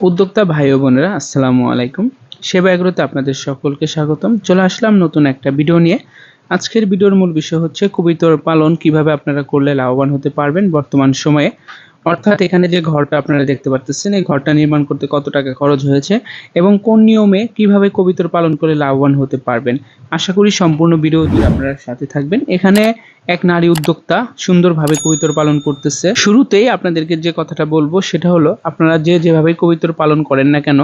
উদ্যোক্তা ভাই ও বোনেরা, আসসালামু আলাইকুম। সেবা এগ্রোতে আপনাদের সকলকে স্বাগতম। চলে আসলাম নতুন একটা ভিডিও নিয়ে। আজকের ভিডিওর মূল বিষয় হচ্ছে কবিতর পালন কীভাবে আপনারা করলে লাভবান হতে পারবেন বর্তমান সময়ে। অর্থাৎ এখানে যে ঘরটা আপনারা দেখতে পাচ্ছেন এই ঘরটা নির্মাণ করতে কত টাকা খরচ হয়েছে এবং কোন নিয়মে কীভাবে কবিতর পালন করে লাভবান হতে পারবেন। আশা করি সম্পূর্ণ ভিডিওটি আপনারা সাথে থাকবেন। এখানে এক নারী উদ্যোক্তা সুন্দরভাবে কবিতর পালন করতেছে। শুরুতেই আপনাদেরকে যে কথাটা বলব, সেটা হলো আপনারা যে যেভাবে কবিতর পালন করেন না কেন,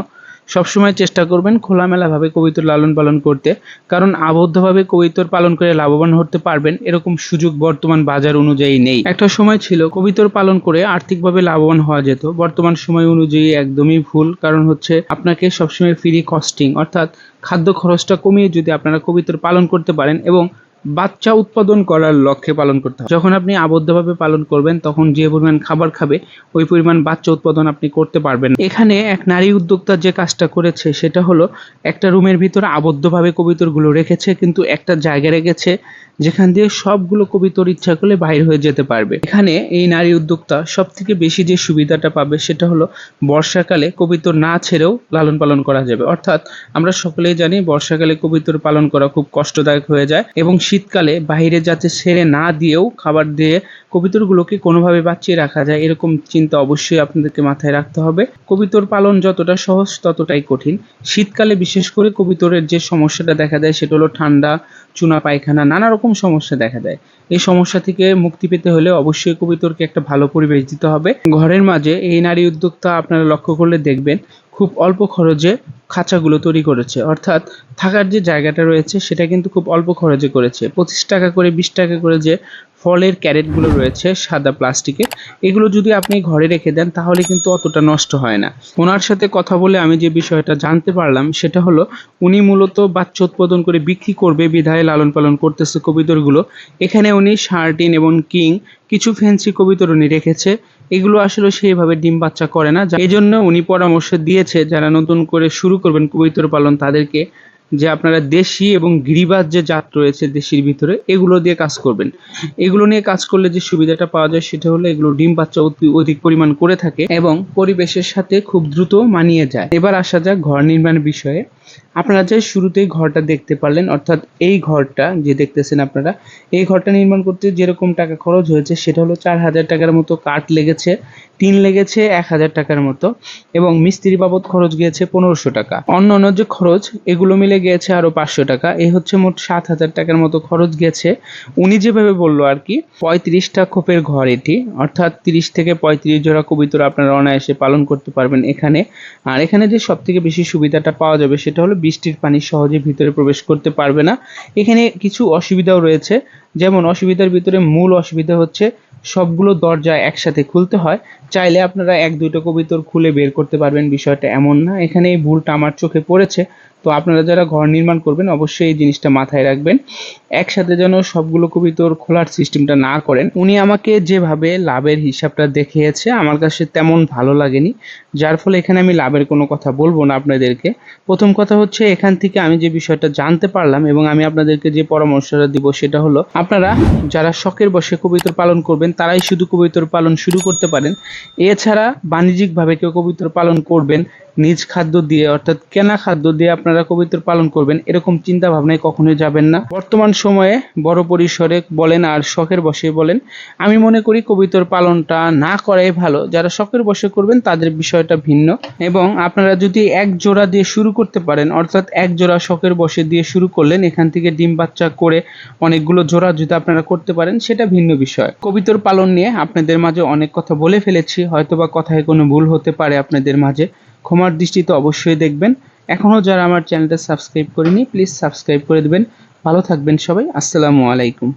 সবসময় চেষ্টা করবেন খোলামেলাভাবে কবিতর লালন পালন করতে। কারণ আবদ্ধভাবে কবিতর পালন করে লাভবান হতে পারবেন এরকম সুযোগ বর্তমান বাজার অনুযায়ী নেই। একটা সময় ছিল কবিতর পালন করে আর্থিকভাবে লাভবান হওয়া যেত। বর্তমান সময় অনুযায়ী একদমই ভুল। কারণ হচ্ছে আপনাকে সবসময় ফ্রি কস্টিং অর্থাৎ খাদ্য খরচটা কমিয়ে যদি আপনারা কবিতর পালন করতে পারেন এবং বাচ্চা উৎপাদন করার লক্ষ্যে পালন করতে হবে যখন আপনি আবদ্ধভাবে পালন করবেন, তখন যে পরিমাণ খাবার খাবে, ওই পরিমাণ বাচ্চা উৎপাদন আপনি করতে পারবেন এখানে এক নারী উদ্যোক্তা যে কাজটা করেছে, সেটা হলো একটা রুমের ভিতরে আবদ্ধভাবে কবিতরগুলো রেখেছে, কিন্তু একটা জায়গা রেখেছে, যেখান দিয়ে সবগুলো কবিতর ইচ্ছা করলে বাইর হয়ে যেতে পারবে। এখানে এই নারী উদ্যোক্তা সব থেকে বেশি যে সুবিধাটা পাবে, সেটা হলো বর্ষাকালে কবিতর না ছেড়েও লালন পালন করা যাবে। অর্থাৎ আমরা সকলেই জানি, বর্ষাকালে কবিতর পালন করা খুব কষ্টদায়ক হয়ে যায় এবং শীতকালে বাইরে যাতে ছেড়ে না দিয়েও খাবার দিয়ে কবিতরগুলোকে কোনোভাবে বাঁচিয়ে রাখা যায়, এরকম চিন্তা অবশ্যই আপনাদেরকে মাথায় রাখতে হবে। কবিতর পালন যতটা সহজ ততটাই কঠিন। শীতকালে বিশেষ করে কবিতরের যে সমস্যাটা দেখা দেয়, সেটা হলো ঠান্ডা, চুনা পায়খানা, নানা রকম সমস্যা দেখা দেয়। এই সমস্যা থেকে মুক্তি পেতে হলে অবশ্যই কবিতরকে একটা ভালো পরিবেশ দিতে হবে। ঘরের মাঝে এই নারী উদ্যোক্তা আপনারা লক্ষ্য করলে দেখবেন খুব অল্প খরচে খাঁচাগুলো তৈরি করেছে। অর্থাৎ থাকার যে জায়গাটা রয়েছে, সেটা কিন্তু খুব অল্প খরচে করেছে। পঁচিশ টাকা করে, বিশ টাকা করে যে ফলের ক্যারেটগুলো রয়েছে, সাদা প্লাস্টিকের এগুলো যদি আপনি ঘরে রেখে দেন, তাহলে কিন্তু অতটা নষ্ট হয় না। ওনার সাথে কথা বলে আমি যে বিষয়টা জানতে পারলাম, সেটা হলো উনি মূলত বাচ্চা উৎপাদন করে বিক্রি করবে, বিধায় লালন পালন করতেছে কবিতরগুলো। এখানে উনি শার্টিন এবং কিং, কিছু ফ্যান্সি কবিতর উনি রেখেছে। এগুলো আসলে সেইভাবে ডিম বাচ্চা করে না। এই জন্য উনি পরামর্শ দিয়েছে, যারা নতুন করে শুরু করবেন কবিতর পালন, তাদেরকে যে আপনারা দেশি এবং গিরিবাজ যে জাত রয়েছে দেশির ভিতরে, এগুলো দিয়ে কাজ করবেন। এগুলো নিয়ে কাজ করলে যে সুবিধাটা পাওয়া যায় সেটা হলো এগুলো ডিম বাচ্চা অধিক পরিমাণ করে থাকে এবং পরিবেশের সাথে খুব দ্রুত মানিয়ে যায়। এবার আসা যাক ঘর নির্মাণ বিষয়ে। আপনারা যে শুরুতেই ঘরটা দেখতে পারলেন, অর্থাৎ এই ঘরটা যে দেখতেছেন আপনারা, এই ঘরটা নির্মাণ করতে যেরকম টাকা খরচ হয়েছে, সেটা হলো চার হাজার টাকার মতো কাঠ লেগেছে, টিন লেগেছে এক হাজার টাকার মতো, এবং মিস্ত্রি বাবদ খরচ গিয়েছে পনেরোশো টাকা। অন্য অন্য যে খরচ, এগুলো মিলে গিয়েছে আরও পাঁচশো টাকা। এই হচ্ছে মোট সাত হাজার টাকার মতো খরচ গিয়েছে। উনি যেভাবে বলল আর কি, পঁয়ত্রিশটা খোপের ঘর এটি, অর্থাৎ তিরিশ থেকে পঁয়ত্রিশ জোড়া কবিতর আপনারা অনায়াসে পালন করতে পারবেন এখানে। আর এখানে যে সব থেকে বেশি সুবিধাটা পাওয়া যাবে সেটা হলো বৃষ্টির পানি সহজে ভিতরে প্রবেশ করতে পারবে না। এখানে কিছু অসুবিধাও রয়েছে। যেমন অসুবিধার ভিতরে মূল অসুবিধা হচ্ছে সবগুলো দরজা একসাথে খুলতে হয়। চাইলে আপনারা এক দুটো কবিতর খুলে বের করতে পারবেন, বিষয়টা এমন না। এখানে এই ভুলটা আমার চোখে পড়েছে। তো আপনারা যারা ঘর নির্মাণ করবেন, অবশ্যই এই জিনিসটা মাথায় রাখবেন। একসাথে যেন সবগুলো কবিতর খোলার সিস্টেমটা না করেন। উনি আমাকে যেভাবে লাভের হিসাবটা দেখিয়েছে, আমার কাছে তেমন ভালো লাগেনি। যার ফলে এখানে আমি লাভের কোনো কথা বলব না আপনাদেরকে। প্রথম কথা হচ্ছে, এখান থেকে আমি যে বিষয়টা জানতে পারলাম এবং আমি আপনাদেরকে যে পরামর্শটা দিব সেটা হলো, আপনারা যারা শখের বসে কবিতর পালন করবেন, তারাই শুধু কবিতর পালন শুরু করতে পারেন। এছাড়া বাণিজ্যিকভাবে কেউ কবিতর পালন করবেন নিজ খাদ্য দিয়ে, অর্থাৎ কেনা খাদ্য দিয়ে আপনারা কবিতর পালন করবেন, এরকম চিন্তা ভাবনায় কখনোই যাবেন না। বর্তমান সময়ে বড় পরিসরে বলেন আর শখের বসে বলেন, আমি মনে করি কবিতর পালনটা না করাই ভালো। যারা শখের বসে করবেন, তাদের বিষয়টা ভিন্ন। এবং আপনারা যদি এক জোড়া দিয়ে শুরু করতে পারেন, অর্থাৎ এক জোড়া শখের বসে দিয়ে শুরু করলেন, এখান থেকে ডিম বাচ্চা করে অনেকগুলো জোড়া যদি আপনারা করতে পারেন, সেটা ভিন্ন বিষয়। কবিতর পালন নিয়ে আপনাদের মাঝে অনেক কথা বলে ফেলেছি, হয়তোবা কথায় কোনো ভুল হতে পারে আপনাদের মাঝে। ক্ষমার দৃষ্টিতে অবশ্যই দেখবেন। এখনও যারা আমার চ্যানেলটা সাবস্ক্রাইব করেনি, প্লিজ সাবস্ক্রাইব করে দেবেন। ভালো থাকবেন সবাই। আসসালামু আলাইকুম।